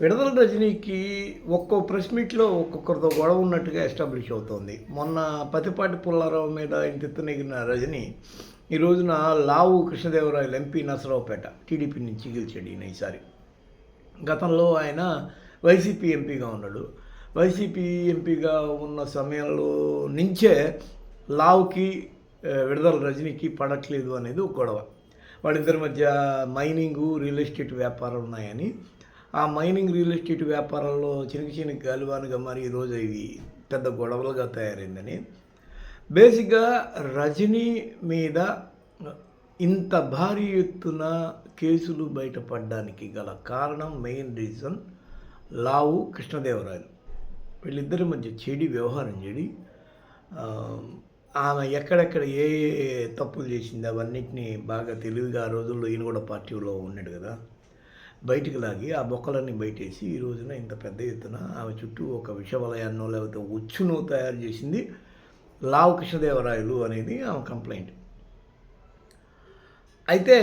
విడుదల రజనీకి ఒక్కో ప్రెస్ మీట్లో ఒక్కొక్కరితో గొడవ ఉన్నట్టుగా ఎస్టాబ్లిష్ అవుతోంది. మొన్న పతిపాటి పుల్లారావు మీద ఆయన ఎత్తునెగిన రజని ఈ రోజున లావు కృష్ణదేవరాయలు ఎంపీ నసరావుపేట టీడీపీ నుంచి గెలిచాడు ఈయన ఈసారి. గతంలో ఆయన వైసీపీ ఎంపీగా ఉన్నాడు. వైసీపీ ఎంపీగా ఉన్న సమయంలో నుంచే లావుకి విడుదల రజనీకి పడట్లేదు అనేది ఒక గొడవ. వాళ్ళిద్దరి మధ్య మైనింగు రియల్ ఎస్టేట్ వ్యాపారాలు ఉన్నాయని ఆ మైనింగ్ రియల్ ఎస్టేట్ వ్యాపారంలో చినికి చినికి గాలివానుగా మరి ఈరోజు ఇవి పెద్ద గొడవలుగా తయారైందని. బేసిక్గా రజనీ మీద ఇంత భారీ ఎత్తున కేసులు బయటపడడానికి గల కారణం మెయిన్ రీజన్ లావు కృష్ణదేవరాయలు. వీళ్ళిద్దరి మధ్య చెడి వ్యవహారం చెడి. ఆమె ఎక్కడెక్కడ ఏ ఏ తప్పులు చేసింది అవన్నిటినీ బాగా తెలివిగా ఆ రోజుల్లో ఈయన కూడా పార్టీలో ఉన్నాడు కదా. బయటికి లాగి ఆ బొక్కలన్నీ బయటేసి ఈ రోజున ఇంత పెద్ద ఎత్తున ఆమె చుట్టూ ఒక విషవలయాన్నో లేకపోతే ఉచ్చును తయారు చేసింది లావు కృష్ణదేవరాయలు అనేది ఆమె కంప్లైంట్. అయితే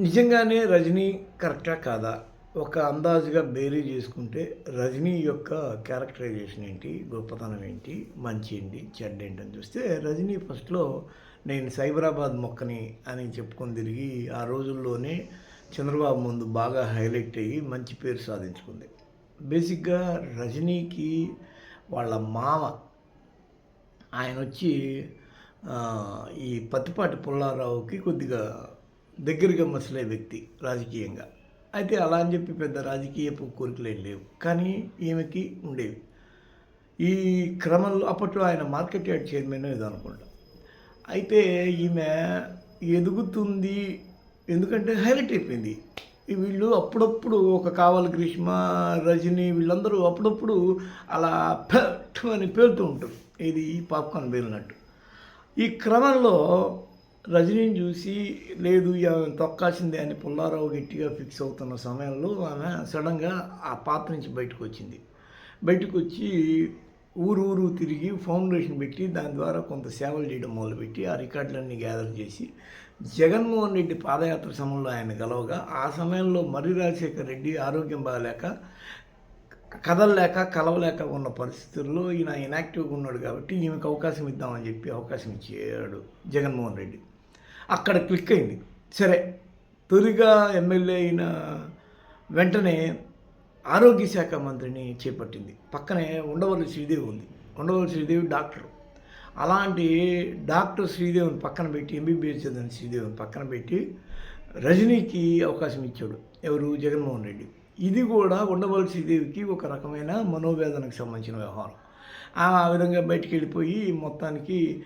నిజంగానే రజనీ కరెక్టా కాదా? ఒక అందాజుగా బేరీ చేసుకుంటే రజనీ యొక్క క్యారెక్టరైజేషన్ ఏంటి? గొప్పతనం ఏంటి? మంచి ఏంటి? చెడ్డ ఏంటి అని చూస్తే రజనీ ఫస్ట్లో నేను సైబరాబాద్ మొక్కని అని చెప్పుకొని తిరిగి ఆ రోజుల్లోనే చంద్రబాబు ముందు బాగా హైలైట్ అయ్యి మంచి పేరు సాధించుకుంది. బేసిక్గా రజనీకి వాళ్ళ మామ ఆయన వచ్చి ఈ పత్తిపాటి పుల్లారావుకి కొద్దిగా దగ్గరగా మసలే వ్యక్తి రాజకీయంగా. అయితే అలా అని చెప్పి పెద్ద రాజకీయపు కోరికలు ఏం లేవు. కానీ ఈమెకి ఉండేవి. ఈ క్రమంలో అప్పట్లో ఆయన మార్కెట్ యార్డ్ చైర్మన్ ఇది అనుకుంటా. అయితే ఈమె ఎదుగుతుంది ఎందుకంటే హైలైట్ అయిపోయింది. వీళ్ళు అప్పుడప్పుడు ఒక కావల గ్రీష్మ రజని వీళ్ళందరూ అప్పుడప్పుడు అలా పెట్ అని పేలుతూ ఉంటారు. ఇది పాప్కార్న్ పేలినట్టు. ఈ క్రమంలో రజనీని చూసి లేదు ఆమె తొక్కాల్సిందే అని పుల్లారావు గట్టిగా ఫిక్స్ అవుతున్న సమయంలో ఆమె సడన్గా ఆ పాత్ర నుంచి బయటకు వచ్చింది. బయటకు వచ్చి ఊరు ఊరు తిరిగి ఫౌండేషన్ పెట్టి దాని ద్వారా కొంత సేవలు చేయడం మొదలుపెట్టి ఆ రికార్డులన్నీ గ్యాదర్ చేసి జగన్మోహన్ రెడ్డి పాదయాత్ర సమయంలో ఆయన గెలవగా ఆ సమయంలో మర్రి రాజశేఖర్ రెడ్డి ఆరోగ్యం బాగాలేక కదలలేక కలవలేక ఉన్న పరిస్థితుల్లో ఈయన ఇనాక్టివ్గా ఉన్నాడు కాబట్టి ఈమెకు అవకాశం ఇద్దామని చెప్పి అవకాశం ఇచ్చాడు జగన్మోహన్ రెడ్డి. అక్కడ క్లిక్ అయింది. సరే తొలిగా ఎమ్మెల్యే అయిన వెంటనే ఆరోగ్య శాఖ మంత్రిని చేపట్టింది. పక్కనే ఉండవల్లి శ్రీదేవి ఉంది. ఉండవల్లి శ్రీదేవి డాక్టర్. అలాంటి డాక్టర్ శ్రీదేవిని పక్కన పెట్టి ఎంబీబీఎస్ చదివిన శ్రీదేవిని పక్కన పెట్టి రజనీకి అవకాశం ఇచ్చాడు ఎవరు? జగన్మోహన్ రెడ్డి. ఇది కూడా ఉండవల్లి శ్రీదేవికి ఒక రకమైన మనోవేదనకు సంబంధించిన వ్యవహారం. ఆ విధంగా బయటికి వెళ్ళిపోయి మొత్తానికి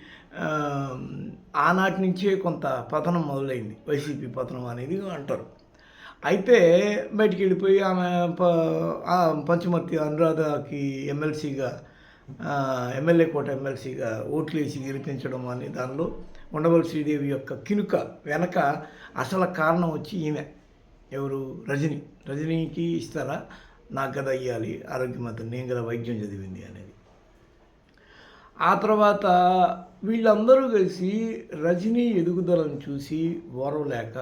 ఆనాటి నుంచే కొంత పతనం మొదలైంది. వైసీపీ పతనం అనేది అంటారు. అయితే బయటికి వెళ్ళిపోయి ఆమె పంచమర్తి అనురాధకి ఎమ్మెల్సీగా ఎమ్మెల్యే కోట ఎమ్మెల్సీగా ఓట్లు వేసి గెలిపించడం అనే దానిలో ఉండవల్ శ్రీదేవి యొక్క కినుక వెనక అసలు కారణం వచ్చి ఈమె. ఎవరు? రజని. రజనీకి ఇస్తారా? నాకు కదా ఇవ్వాలి ఆరోగ్యమంత్రి నేను కదా వైద్యం చదివింది అనేది. ఆ తర్వాత వీళ్ళందరూ కలిసి రజనీ ఎదుగుదలను చూసి ఓరవలేక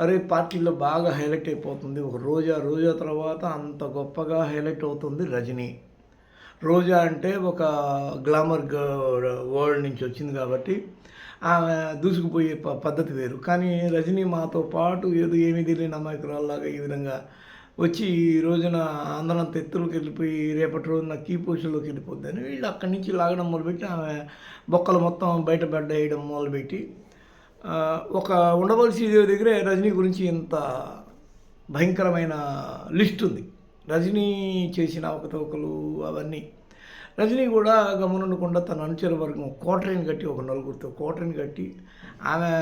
అరే పార్టీలో బాగా హైలైట్ అయిపోతుంది. ఒక రోజా రోజా తర్వాత అంత గొప్పగా హైలైట్ అవుతుంది రజనీ. రోజా అంటే ఒక గ్లామర్ వరల్డ్ నుంచి వచ్చింది కాబట్టి ఆమె దూసుకుపోయే ప పద్ధతి వేరు. కానీ రజనీ మాతో పాటు ఏదో ఏమీ తెలియని అమాయకురాల్లాగా ఈ విధంగా వచ్చి ఈ రోజున అందరం తెత్తులకు వెళ్ళిపోయి రేపటి రోజున కీ పొజిషన్లోకి వెళ్ళిపోద్దని వీళ్ళు అక్కడి నుంచి లాగడం మొదలుపెట్టి ఆమె బొక్కలు మొత్తం బయట బెడ్డ వేయడం మొదలుపెట్టి ఒక ఒక ఉండవలసి దగ్గరే రజనీ గురించి ఇంత భయంకరమైన లిస్ట్ ఉంది. రజనీ చేసిన అవకతవకలు అవన్నీ. రజనీ కూడా గమనుండకుండా తన అనుచర వర్గం కోటరీని కట్టి ఒక నలుగురితో కోటరీని కట్టి ఆమె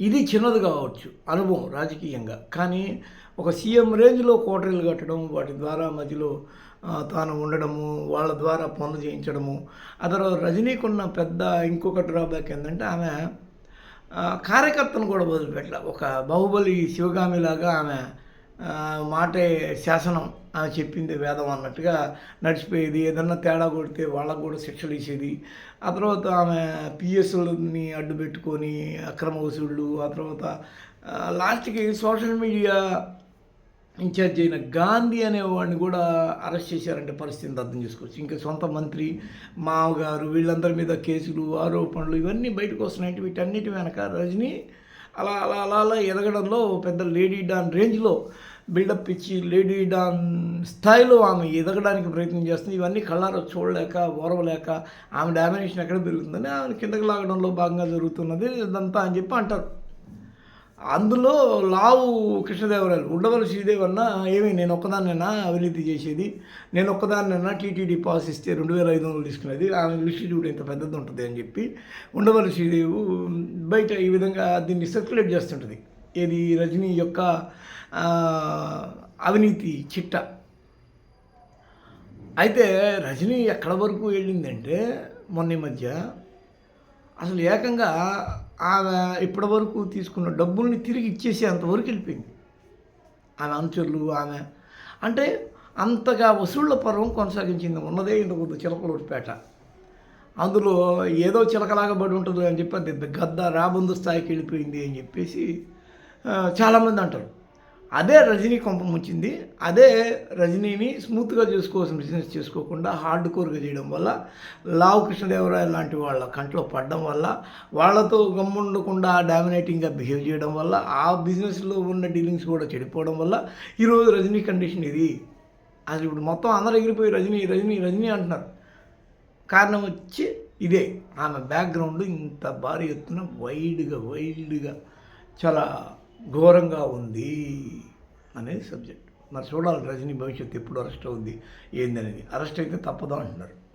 ఇది చిన్నది కావచ్చు అనుభవం రాజకీయంగా. కానీ ఒక సీఎం రేంజ్లో కోటరీలు కట్టడం వాటి ద్వారా మధ్యలో తాను ఉండడము వాళ్ళ ద్వారా పనులు చేయించడము ఆ తర్వాత రజనీకున్న పెద్ద ఇంకొక డ్రాబ్యాక్ ఏంటంటే ఆమె కార్యకర్తను కూడా వదిలిపెట్టాల. ఒక బాహుబలి శివగామిలాగా ఆమె మాటే శాసనం ఆమె చెప్పింది వేదం అన్నట్టుగా నడిచిపోయేది. ఏదన్నా తేడా కొడితే వాళ్ళకు కూడా శిక్షలు ఇచ్చేది ఆ తర్వాత ఆమె పిఎస్లని అడ్డు పెట్టుకొని అక్రమ వసూళ్ళు ఆ తర్వాత లాస్ట్కి సోషల్ మీడియా ఇన్ఛార్జ్ అయిన గాంధీ అనేవాడిని కూడా అరెస్ట్ చేశారంటే పరిస్థితిని అర్థం చేసుకోవచ్చు. ఇంకా సొంత మంత్రి మామగారు వీళ్ళందరి మీద కేసులు ఆరోపణలు ఇవన్నీ బయటకు వస్తున్నాయంటే వీటన్నిటి వెనక రజనీ అలా అలా అలా అలా ఎదగడంలో పెద్ద లేడీ డాన్ రేంజ్లో బిల్డప్ ఇచ్చి లేడీ డాన్ స్థాయిలో ఆమె ఎదగడానికి ప్రయత్నం చేస్తుంది. ఇవన్నీ కళ్ళారు చూడలేక ఓరవలేక ఆమె డామినేషన్ ఎక్కడ పెరుగుతుందని ఆమె కిందకి లాగడంలో భాగంగా జరుగుతున్నది. ఇదంతా అని చెప్పి అంటారు. అందులో లావు కృష్ణదేవరాయలు ఉండవల శ్రీదేవన్న ఏమి నేను ఒక్కదాన్నైనా అవినీతి చేసేది? నేను ఒక్కదాన్నైనా టీటీడీ పాస్ ఇస్తే రెండు వేల ఐదు వందలు తీసుకునేది? ఆమె లిస్టు చూడు ఇంత పెద్దది ఉంటుంది అని చెప్పి ఉండవల శ్రీదేవి బయట ఈ విధంగా దీన్ని సర్క్యులేట్ చేస్తుంటుంది. ఏది? రజనీ యొక్క అవినీతి చిట్ట. అయితే రజనీ ఎక్కడ వరకు వెళ్ళిందంటే మొన్న ఈ మధ్య అసలు ఏకంగా ఆమె ఇప్పటి వరకు తీసుకున్న డబ్బుల్ని తిరిగి ఇచ్చేసి అంతవరకు వెళ్ళిపోయింది. ఆమె అనుచరులు ఆమె అంటే అంతగా వసూళ్ళ పర్వం కొనసాగించింది. ఉన్నదే ఇంత కొద్ది చిలకలూరిపేట అందులో ఏదో చిలకలాగా పడి ఉంటుంది అని చెప్పి అది గద్ద రాబందు స్థాయికి వెళ్ళిపోయింది అని చెప్పేసి చాలామంది అంటారు. అదే రజనీ కొంపం వచ్చింది. అదే రజనీని స్మూత్గా చేసుకోవాల్సిన బిజినెస్ చేసుకోకుండా హార్డ్ కోర్గా చేయడం వల్ల లావు కృష్ణదేవరాయ లాంటి వాళ్ళ కంట్లో పడడం వల్ల వాళ్ళతో గమ్ముండకుండా డామినేటింగ్గా బిహేవ్ చేయడం వల్ల ఆ బిజినెస్లో ఉన్న డీలింగ్స్ కూడా చెడిపోవడం వల్ల ఈరోజు రజనీ కండిషన్ ఇది. అసలు ఇప్పుడు మొత్తం అందరు ఎగిరిపోయి రజనీ రజనీ రజనీ అంటున్నారు. కారణం వచ్చి ఇదే. ఆమె బ్యాక్గ్రౌండ్ ఇంత భారీ ఎత్తున వైడ్గా వైల్డ్గా చాలా ఘోరంగా ఉంది అనేది సబ్జెక్ట్. మరి చూడాలి రజనీ భవిష్యత్తు ఎప్పుడు అరెస్ట్ అవుద్ది ఏందనేది. అరెస్ట్ అయితే తప్పదు అంటున్నారు.